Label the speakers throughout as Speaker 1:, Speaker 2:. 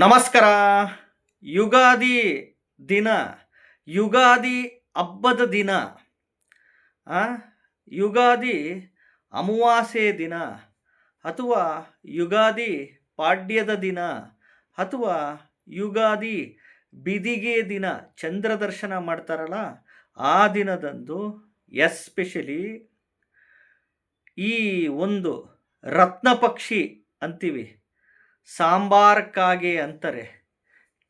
Speaker 1: ನಮಸ್ಕಾರ. ಯುಗಾದಿ ದಿನ, ಯುಗಾದಿ ಹಬ್ಬದ ದಿನ ಯುಗಾದಿ ಅಮಾವಾಸ್ಯೆ ದಿನ ಅಥವಾ ಯುಗಾದಿ ಪಾಡ್ಯದ ದಿನ ಅಥವಾ ಯುಗಾದಿ ಬಿದಿಗೆ ದಿನ ಚಂದ್ರ ದರ್ಶನ ಮಾಡ್ತಾರಲ್ಲ, ಆ ದಿನದಂದು ಎಸ್ಪೆಷಲಿ ಈ ಒಂದು ರತ್ನ ಪಕ್ಷಿ ಅಂತೀವಿ. ಸಾಂಬಾರ್ ಕಾಗೆ ಅಂತಾರೆ,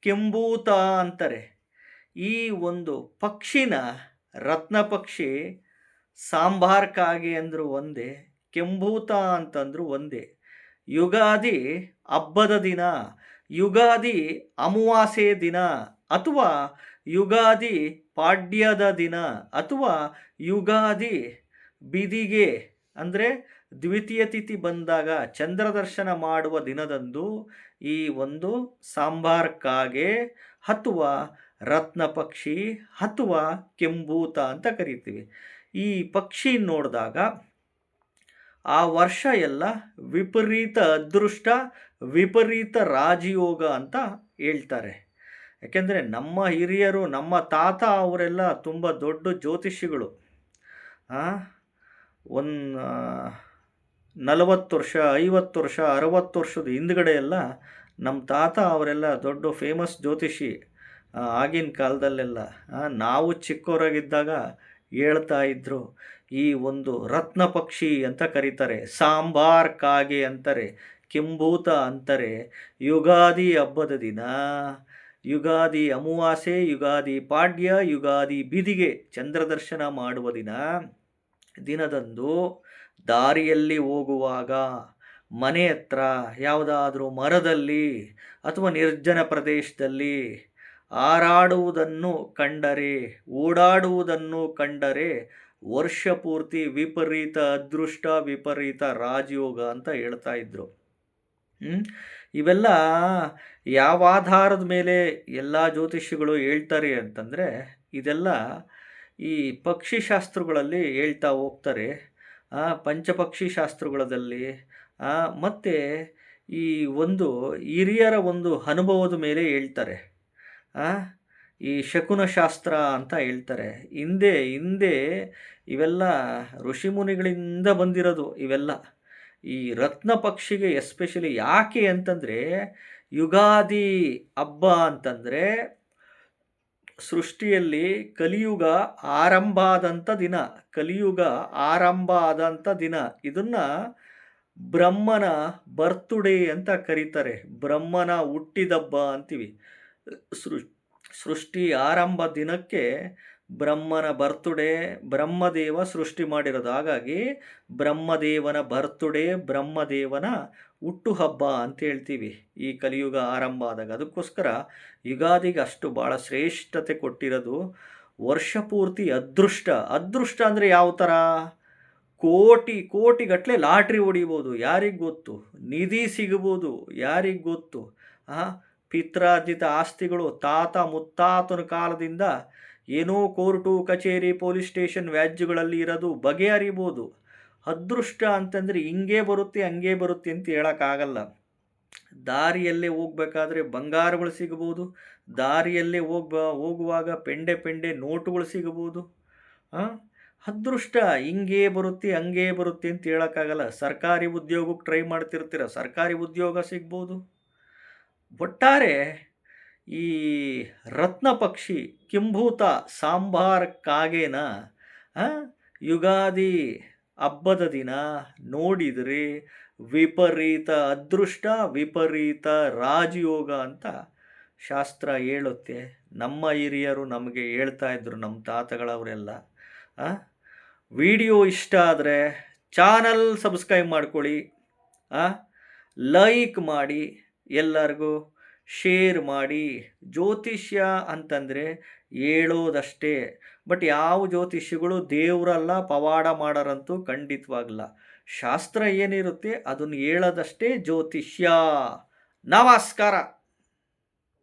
Speaker 1: ಕೆಂಬೂತ ಅಂತಾರೆ. ಈ ಒಂದು ಪಕ್ಷಿನ ರತ್ನ ಪಕ್ಷಿ ಸಾಂಬಾರಕ್ಕಾಗಿ ಅಂದರೂ ಒಂದೇ, ಕೆಂಬೂತ ಅಂತಂದರೂ ಒಂದೇ. ಯುಗಾದಿ ಹಬ್ಬದ ದಿನ, ಯುಗಾದಿ ಅಮಾವಾಸ್ಯೆ ದಿನ ಅಥವಾ ಯುಗಾದಿ ಪಾಡ್ಯದ ದಿನ ಅಥವಾ ಯುಗಾದಿ ಬಿದಿಗೆ, ಅಂದರೆ ದ್ವಿತೀಯ ತಿಥಿ ಬಂದಾಗ ಚಂದ್ರದರ್ಶನ ಮಾಡುವ ದಿನದಂದು ಈ ಒಂದು ಸಾಂಬಾರ್ ಕಾಗೆ ಅಥವಾ ರತ್ನ ಪಕ್ಷಿ ಅಥವಾ ಕೆಂಬೂತ ಅಂತ ಕರಿತೀವಿ. ಈ ಪಕ್ಷಿ ನೋಡಿದಾಗ ಆ ವರ್ಷ ಎಲ್ಲ ವಿಪರೀತ ಅದೃಷ್ಟ, ವಿಪರೀತ ರಾಜಯೋಗ ಅಂತ ಹೇಳ್ತಾರೆ. ಯಾಕೆಂದರೆ ನಮ್ಮ ಹಿರಿಯರು, ನಮ್ಮ ತಾತ ಅವರೆಲ್ಲ ತುಂಬ ದೊಡ್ಡ ಜ್ಯೋತಿಷಿಗಳು. ಒಂದು ನಲವತ್ತು ವರ್ಷ, ಐವತ್ತು ವರ್ಷ, ಅರವತ್ತು ವರ್ಷದ ಹಿಂದ್ಗಡೆ ಎಲ್ಲ ನಮ್ಮ ತಾತ ಅವರೆಲ್ಲ ದೊಡ್ಡ ಫೇಮಸ್ ಜ್ಯೋತಿಷಿ ಆಗಿನ ಕಾಲದಲ್ಲೆಲ್ಲ ನಾವು ಚಿಕ್ಕವರಾಗಿದ್ದಾಗ ಹೇಳ್ತಾ ಇದ್ದರು ಈ ಒಂದು ರತ್ನ ಪಕ್ಷಿ ಅಂತ ಕರೀತಾರೆ, ಸಾಂಬಾರ್ ಕಾಗೆ ಅಂತಾರೆ ಕೆಂಬೂತ ಅಂತಾರೆ, ಯುಗಾದಿ ಹಬ್ಬದ ದಿನ, ಯುಗಾದಿ ಅಮಾವಾಸೆ ಯುಗಾದಿ ಪಾಡ್ಯ, ಯುಗಾದಿ ಬಿದಿಗೆ ಚಂದ್ರದರ್ಶನ ಮಾಡುವ ದಿನ, ದಿನದಂದು ದಾರಿಯಲ್ಲಿ ಹೋಗುವಾಗ ಮನೆ ಹತ್ರ ಯಾವುದಾದ್ರೂ ಮರದಲ್ಲಿ ಅಥವಾ ನಿರ್ಜನ ಪ್ರದೇಶದಲ್ಲಿ ಹಾರಾಡುವುದನ್ನು ಕಂಡರೆ, ಓಡಾಡುವುದನ್ನು ಕಂಡರೆ ವರ್ಷ ಪೂರ್ತಿ ವಿಪರೀತ ಅದೃಷ್ಟ, ವಿಪರೀತ ರಾಜಯೋಗ ಅಂತ ಹೇಳ್ತಾ ಇದ್ರು? ಇವೆಲ್ಲ ಯಾವ ಆಧಾರದ ಮೇಲೆ ಎಲ್ಲ ಜ್ಯೋತಿಷಿಗಳು ಹೇಳ್ತಾರೆ ಅಂತಂದರೆ, ಇದೆಲ್ಲ ಈ ಪಕ್ಷಿಶಾಸ್ತ್ರಗಳಲ್ಲಿ ಹೇಳ್ತಾ ಹೋಗ್ತಾರೆ ಪಂಚಪಕ್ಷಿ ಶಾಸ್ತ್ರಗಳಲ್ಲಿ ಮತ್ತು ಈ ಒಂದು ಹಿರಿಯರ ಒಂದು ಅನುಭವದ ಮೇಲೆ ಹೇಳ್ತಾರೆ. ಈ ಶಕುನ ಶಾಸ್ತ್ರ ಅಂತ ಹೇಳ್ತಾರೆ. ಹಿಂದೆ ಹಿಂದೆ ಇವೆಲ್ಲ ಋಷಿಮುನಿಗಳಿಂದ ಬಂದಿರೋದು ಇವೆಲ್ಲ. ಈ ರತ್ನ ಪಕ್ಷಿಗೆ ಎಸ್ಪೆಷಲಿ ಯಾಕೆ ಅಂತಂದರೆ, ಯುಗಾದಿ ಹಬ್ಬ ಅಂತಂದರೆ ಸೃಷ್ಟಿಯಲ್ಲಿ ಕಲಿಯುಗ ಆರಂಭ ಆದಂಥ ದಿನ, ಕಲಿಯುಗ ಆರಂಭ ಆದಂಥ ದಿನ. ಇದನ್ನು ಬ್ರಹ್ಮನ ಬರ್ತುಡೇ ಅಂತ ಕರೀತಾರೆ. ಬ್ರಹ್ಮನ ಹುಟ್ಟಿದಬ್ಬ ಅಂತೀವಿ. ಸೃ ಸೃಷ್ಟಿ ಆರಂಭ ದಿನಕ್ಕೆ ಬ್ರಹ್ಮನ ಬರ್ತುಡೇ ಬ್ರಹ್ಮದೇವ ಸೃಷ್ಟಿ ಮಾಡಿರೋದು. ಹಾಗಾಗಿ ಬ್ರಹ್ಮದೇವನ ಬರ್ತ್ಡೇ ಬ್ರಹ್ಮದೇವನ ಹುಟ್ಟುಹಬ್ಬ ಅಂತ ಹೇಳ್ತೀವಿ. ಈ ಕಲಿಯುಗ ಆರಂಭ ಆದಾಗ. ಅದಕ್ಕೋಸ್ಕರ ಯುಗಾದಿಗೆ ಅಷ್ಟು ಭಾಳ ಶ್ರೇಷ್ಠತೆ ಕೊಟ್ಟಿರೋದು ವರ್ಷ ಪೂರ್ತಿ ಅದೃಷ್ಟ. ಅದೃಷ್ಟ ಅಂದರೆ ಯಾವ ಥರ ಕೋಟಿ ಕೋಟಿಗಟ್ಟಲೆ ಲಾಟ್ರಿ ಹೊಡಿಬೋದು. ಯಾರಿಗೆ ಗೊತ್ತು? ನಿಧಿ ಸಿಗ್ಬೋದು. ಯಾರಿಗೆ ಗೊತ್ತು? ಪಿತ್ರಾರ್ಜಿತ ಆಸ್ತಿಗಳು ತಾತ ಮುತ್ತಾತನ ಕಾಲದಿಂದ ಏನೋ ಕೋರ್ಟು, ಕಚೇರಿ, ಪೊಲೀಸ್ ಸ್ಟೇಷನ್ ವ್ಯಾಜ್ಯಗಳಲ್ಲಿ ಇರೋದು ಬಗೆಹರಿಬೋದು ಅದೃಷ್ಟ ಅಂತಂದರೆ ಹಿಂಗೆ ಬರುತ್ತೆ, ಹಂಗೆ ಬರುತ್ತೆ ಅಂತ ಹೇಳೋಕ್ಕಾಗಲ್ಲ. ದಾರಿಯಲ್ಲೇ ಹೋಗ್ಬೇಕಾದ್ರೆ ಬಂಗಾರಗಳು ಸಿಗ್ಬೋದು. ದಾರಿಯಲ್ಲೇ ಹೋಗ್ಬ, ಹೋಗುವಾಗ ಪೆಂಡೆ ಪೆಂಡೆ ನೋಟುಗಳು ಸಿಗ್ಬೋದು? ಅದೃಷ್ಟ ಹಿಂಗೆ ಬರುತ್ತೆ, ಹಂಗೆ ಬರುತ್ತೆ ಅಂತ ಹೇಳೋಕ್ಕಾಗಲ್ಲ. ಸರ್ಕಾರಿ ಉದ್ಯೋಗಕ್ಕೆ ಟ್ರೈ ಮಾಡ್ತಿರ್ತೀರ, ಸರ್ಕಾರಿ ಉದ್ಯೋಗ ಸಿಗ್ಬೋದು. ಒಟ್ಟಾರೆ ಈ ರತ್ನ ಪಕ್ಷಿ ಕಿಂಭೂತ ಸಾಂಬಾರ್ ಕಾಗೆನ ಯುಗಾದಿ ಹಬ್ಬದ ದಿನ ನೋಡಿದರೆ ವಿಪರೀತ ಅದೃಷ್ಟ, ವಿಪರೀತ ರಾಜಯೋಗ ಅಂತ ಶಾಸ್ತ್ರ ಹೇಳುತ್ತೆ. ನಮ್ಮ ಹಿರಿಯರು ನಮಗೆ ಹೇಳ್ತಾ ಇದ್ರು, ನಮ್ಮ ತಾತಗಳವರೆಲ್ಲ. ವಿಡಿಯೋ ಇಷ್ಟ ಆದರೆ ಚಾನಲ್ ಸಬ್ಸ್ಕ್ರೈಬ್ ಮಾಡ್ಕೊಳ್ಳಿ. ಲೈಕ್ ಮಾಡಿ ಎಲ್ಲರಿಗೂ. ಶೇರ್ ಮಾಡಿ ಜ್ಯೋತಿಷ್ಯ ಅಂತಂದರೆ ಹೇಳೋದಷ್ಟೇ. ಬಟ್ ಯಾವ ಜ್ಯೋತಿಷ್ಯಗಳು ದೇವರಲ್ಲ, ಪವಾಡ ಮಾಡೋರಂತೂ ಖಂಡಿತವಾಗಲ್ಲ ಶಾಸ್ತ್ರ ಏನಿರುತ್ತೆ ಅದನ್ನು ಹೇಳೋದಷ್ಟೇ ಜ್ಯೋತಿಷ್ಯ. ನಮಸ್ಕಾರ!